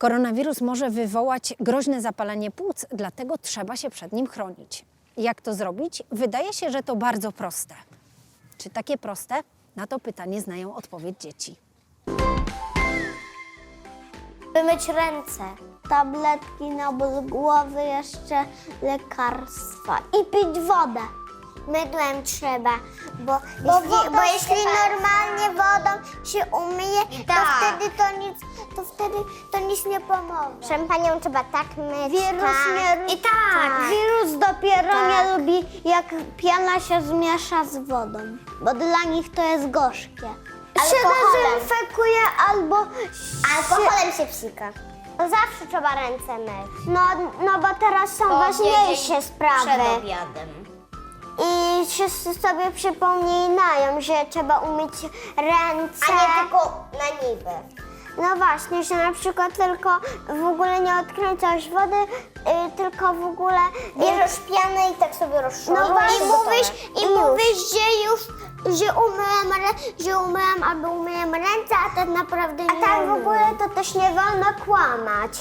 Koronawirus może wywołać groźne zapalenie płuc, dlatego trzeba się przed nim chronić. Jak to zrobić? Wydaje się, że to bardzo proste. Czy takie proste? Na to pytanie znają odpowiedź dzieci. Wymyć ręce. Tabletki na ból głowy, jeszcze lekarstwa. I pić wodę. Mydłem trzeba, bo, jeśli, bo jeśli normalnie wodą się umyje, to wtedy to nic, to wtedy to nic nie pomoże. Szampanią trzeba tak myć. Wirus tak. nie I tak. Wirus dopiero Tak. nie lubi, jak piana się zmiesza z wodą, bo dla nich to jest gorzkie. Się Alkoholem. dezynfekuje albo Alkoholem się psika. Zawsze trzeba ręce myć. No, no bo teraz są ważniejsze sprawy. obiadem. I wszyscy sobie przypominają, że trzeba umyć ręce. A nie tylko na niby. No właśnie, że na przykład tylko w ogóle nie odkręcasz wody, y, tylko w ogóle... y, Bierzesz pianę i tak sobie rozszorujesz. No właśnie, i mówisz, i mówisz, że już, że umyłem, re- że umyłem albo umyłem ręce, a tak naprawdę nie A tak w umyłem. ogóle to też nie wolno kłamać.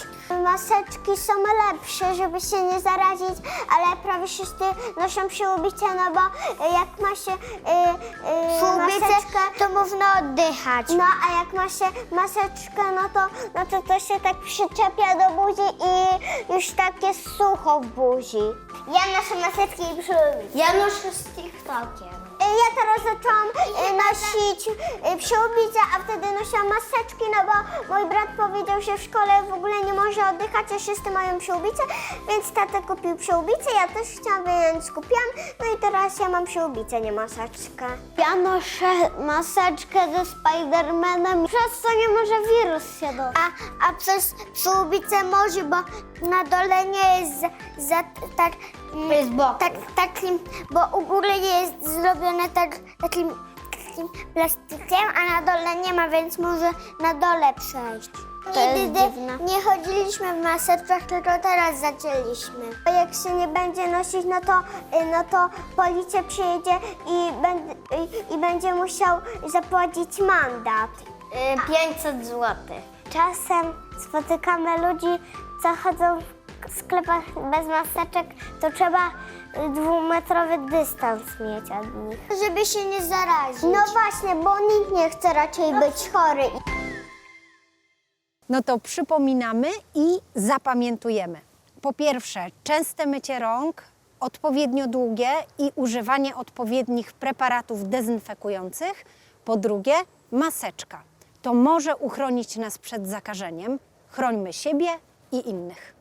Maseczki są lepsze, żeby się nie zarazić, ale prawie wszyscy noszą przyłbice, no bo y, jak ma się y, y, maseczkę, to można oddychać. No a jak ma się maseczkę, no to, no to to się tak przyczepia do buzi i już tak jest sucho w buzi. Ja noszę maseczki i. Ja noszę z TikTokiem. Ja teraz zaczęłam y, nosić przyłbice, a wtedy nosiłam maseczki, no bo mój brat powiedział, że w szkole w ogóle nie może oddychać, a wszyscy mają przyłbice, więc tata kupił przyłbice, ja też chciałam, więc kupiłam, no i teraz ja mam przyłbicę, nie maseczkę. Ja noszę maseczkę ze Spidermanem, przez co nie może wirus się dostać. A, a przez przyłbicę może, bo na dole nie jest za, za tak... mm, jest boku. tak, takim, bo u góry jest zrobione tak, takim, takim plastikiem, a na dole nie ma, więc może na dole przejść. To Nigdy nie chodziliśmy w maseczkach, tylko teraz zaczęliśmy. A jak się nie będzie nosić, no to, y, no to policja przyjedzie i, będ, i, i będzie musiał zapłacić mandat. 500 zł. Czasem spotykamy ludzi, co chodzą w sklepach bez maseczek, to trzeba y, dwumetrowy dystans mieć od nich. Żeby się nie zarazić. No właśnie, bo nikt nie chce raczej być chory. No to przypominamy i zapamiętujemy. Po pierwsze, częste mycie rąk, odpowiednio długie i używanie odpowiednich preparatów dezynfekujących. Po drugie, maseczka. To może uchronić nas przed zakażeniem. Chrońmy siebie i innych.